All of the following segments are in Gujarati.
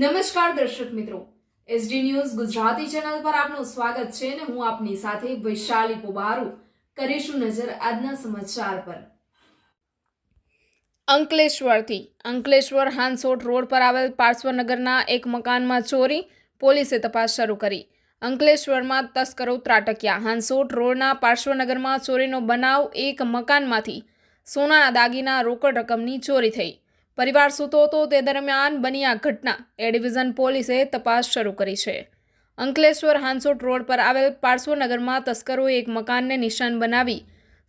નમસ્કાર દર્શક મિત્રો. એસડી ન્યૂઝ ગુજરાતી ચેનલ પર આપનું સ્વાગત છે અને હું આપની સાથે વૈશાલી પોબારુ કરીશું નજર આજના સમાચાર પર. અંકલેશ્વરથી અંકલેશ્વર હાંસોટ રોડ પર આવેલ પાર્શ્વનગરના એક મકાનમાં ચોરી પોલીસે તપાસ શરૂ કરી. અંકલેશ્વરમાં તસ્કરો ત્રાટક્યા. હાંસોટ રોડના પાર્શ્વનગરમાં ચોરીનો બનાવ એક મકાનમાંથી સોનાના દાગીના રોકડ રકમની ચોરી થઈ. પરિવાર સૂતો હતો તે દરમિયાન બની આ ઘટના. એ ડિવિઝન પોલીસે તપાસ શરૂ કરી છે. અંકલેશ્વર હાંસોટ રોડ પર આવેલ પાર્શ્વનગરમાં તસ્કરોએ એક મકાનને નિશાન બનાવી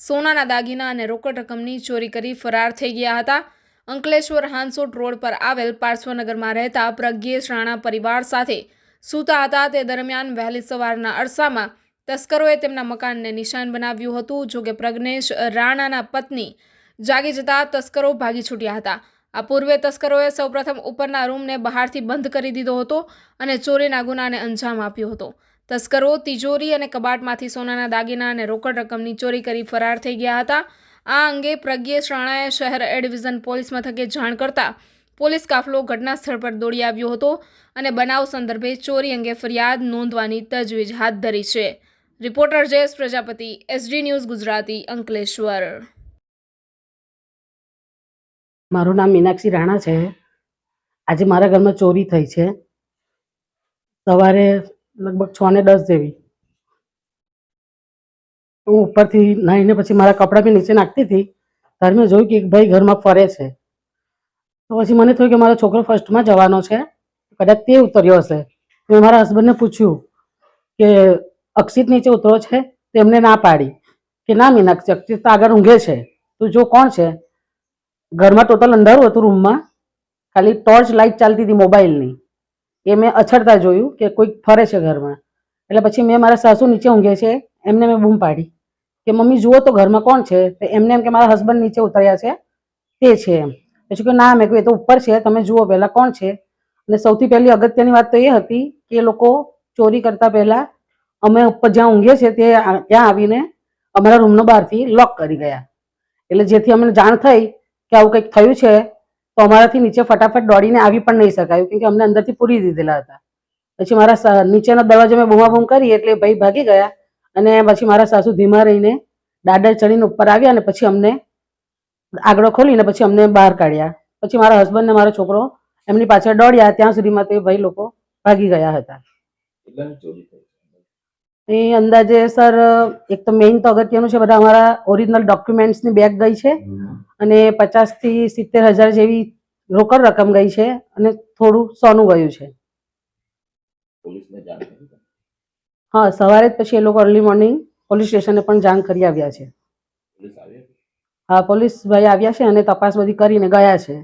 સોનાના દાગીના અને રોકડ રકમની ચોરી કરી ફરાર થઈ ગયા હતા. અંકલેશ્વર હાંસોટ રોડ પર આવેલ પાર્શ્વનગરમાં રહેતા પ્રજ્ઞેશ રાણા પરિવાર સાથે સૂતા હતા. તે દરમિયાન વહેલી સવારના અરસામાં તસ્કરોએ તેમના મકાનને નિશાન બનાવ્યું હતું, જોકે પ્રજ્ઞેશ રાણાના પત્ની જાગી જતા તસ્કરો ભાગી છૂટ્યા હતા. આ પૂર્વે તસ્કરોએ સૌપ્રથમ ઉપરના રૂમને બહારથી બંધ કરી દીધો હતો અને ચોરીના ગુનાને અંજામ આપ્યો હતો. તસ્કરો તિજોરી અને કબાટમાંથી સોનાના દાગીના અને રોકડ રકમની ચોરી કરી ફરાર થઈ ગયા હતા. આ અંગે પ્રજ્ઞેશ રાણાએ શહેર એ ડિવિઝન પોલીસ મથકે જાણ કરતા પોલીસ કાફલો ઘટના સ્થળ પર દોડી આવ્યો હતો અને બનાવ સંદર્ભે ચોરી અંગે ફરિયાદ નોંધવાની તજવીજ હાથ ધરી છે. Reporter Jayesh Prajapati, SD news Gujarati Ankleshwar. મારું નામ મીનાક્ષી રાણા છે. આજે મારા ઘરમાં ચોરી થઈ છે. સવારે લગભગ છ ને દસ જેવી. હું ઉપરથી નાહીને પછી મારા કપડાં બી નીચે નાખતી હતી. ત્યારે મેં જોયું કે એક ભાઈ ઘરમાં ફરે છે. તો પછી મને થયું કે મારો છોકરો ફર્સ્ટમાં જવાનો છે. કદાચ તે ઉતર્યો હશે. મેં મારા હસબન્ડને પૂછ્યું કે અક્ષિત નીચે ઉતરો છે? તેમને ના પાડી કે ના મીનાક્ષી, અક્ષિત તો આગળ ઊંઘે છે. તું જો કોણ છે? ઘરમાં ટોટલ અંધારું હતું રૂમમાં ખાલી ટોર્ચ લાઇટ ચાલતી હતી મોબાઈલની. એ મેં અછડતા જોયું કે કોઈક ફરે છે ઘરમાં. એટલે પછી મેં મારા સાસુ નીચે ઊંઘે છે, એમને મેં બૂમ પાડી કે, મમ્મી, જુઓ તો ઘરમાં કોણ છે? તો એમને એમ કે, મારા હસબન્ડ નીચે ઉતર્યા છે, તે છે. એમ પછી કે ના, મેં કહ્યું, એ તો ઉપર છે, તમે જુઓ પહેલાં કોણ છે. અને સૌથી પહેલી અગત્યની વાત તો એ હતી કે એ લોકો ચોરી કરતા પહેલાં અમે ઉપર જ્યાં ઊંઘીએ છીએ તે ત્યાં આવીને અમારા રૂમનો બહારથી લોક કરી ગયા. એટલે જેથી અમને જાણ થઈ કે આવું કંઈક થયું છે, તો અમારાથી નીચે ફટાફટ દોડીને આવી પણ નહીં શકાયું. કેમ કે અમને અંદરથી પૂરી દીધેલા હતા. પછી મારા નીચેના દરવાજો મેં બૂમાબૂમ કરી એટલે ભાઈ ભાગી ગયા અને પછી મારા સાસુ ધીમા રહીને દાદર ચડીને ઉપર આવ્યા અને પછી અમને આગળ ખોલીને પછી અમને બહાર કાઢ્યા. પછી મારા હસબન્ડ ને મારો છોકરો એમની પાછળ દોડ્યા. ત્યાં સુધીમાં તે ભાઈ લોકો ભાગી ગયા હતા. એ અંદાજે સર એક તો મેઇન તો અગત્યનું છે બધા અમારા ઓરિજિનલ ડોક્યુમેન્ટ્સની બેગ ગઈ છે. અને પચાસથી સિત્તેર હજાર જેવી રોકડ રકમ ગઈ છે અને થોડું સોનું ગયું છે? હા સવારે જ પછી એ લોકો અર્લી મોર્નિંગ પોલીસ સ્ટેશને પણ જાણ કરી આવ્યા છે? હા પોલીસ ભાઈ આવ્યા છે અને તપાસ બધી કરીને ગયા છે.